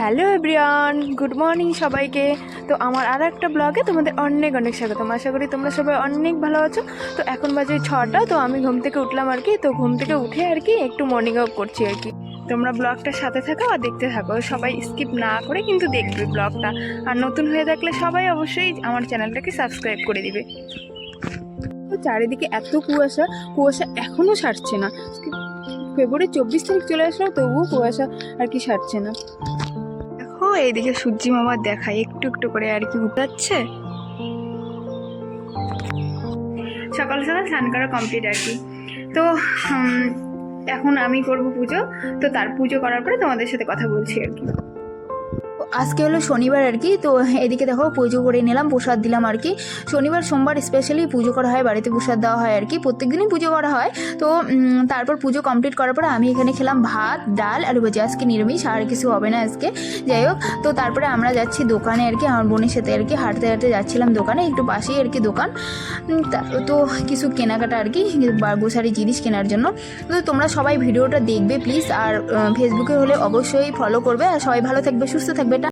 Hello everyone, good morning সবাইকে। তো আমার আর একটা ব্লগে তোমাদের অনেক অনেক স্বাগতম আশা করি তোমরা সবাই অনেক ভালো আছো। তো এখন বাজে ছটা, তো আমি ঘুম থেকে উঠলাম আর কি। তো ঘুম থেকে উঠে আর কি একটু মর্নিং ওয়াক করছি আর কি। তোমরা ব্লগটার সাথে থাকো আর দেখতে থাকো। সবাই স্কিপ না করে কিন্তু দেখবে ব্লগটা। আর নতুন হয়ে থাকলে সবাই অবশ্যই আমার চ্যানেলটাকে সাবস্ক্রাইব করে দিবে। চারিদিকে এত কুয়াশা কুয়াশা এখনও সারছে না। ফেব্রুয়ারি চব্বিশ তারিখ চলে আসলো, তবুও কুয়াশা আর কি সারছে না। এইদিকে সূর্যি মামার দেখা একটু একটু করে আর কি উঠাচ্ছে সকাল সকাল স্নান করা কমপ্লিট আর কি। তো এখন আমি করব পুজো, তো তার পুজো করার পরে তোমাদের সাথে কথা বলছি আর কি। আজকে হলো শনিবার আর কি, তো এদিকে দেখো পুজো করে নিলাম, প্রসাদ দিলাম আর কি। শনিবার, সোমবার স্পেশালি পুজো করা হয়, বাড়িতে প্রসাদ দেওয়া হয় আর কি প্রত্যেক দিনই পুজো করা হয়। তো তারপর পুজো কমপ্লিট করার পরে আমি এখানে খেলাম ভাত, ডাল আর ভাজি। আজকে নিরামিষ, আর কিছু হবে না আজকে। যাই হোক, তো তারপরে আমরা যাচ্ছি দোকানে আর কি, আমার বোনের সাথে আর কি, হাঁটতে হাঁটতে যাচ্ছিলাম দোকানে, একটু পাশেই আর কি দোকান। তা- তো কিছু কেনাকাটা আর কি গ্রোসারি জিনিস কেনার জন্য। তো তোমরা সবাই ভিডিওটা দেখবে প্লিজ আর ফেসবুকে হলে অবশ্যই ফলো করবে। আর সবাই ভালো থাকবে, সুস্থ থাকবে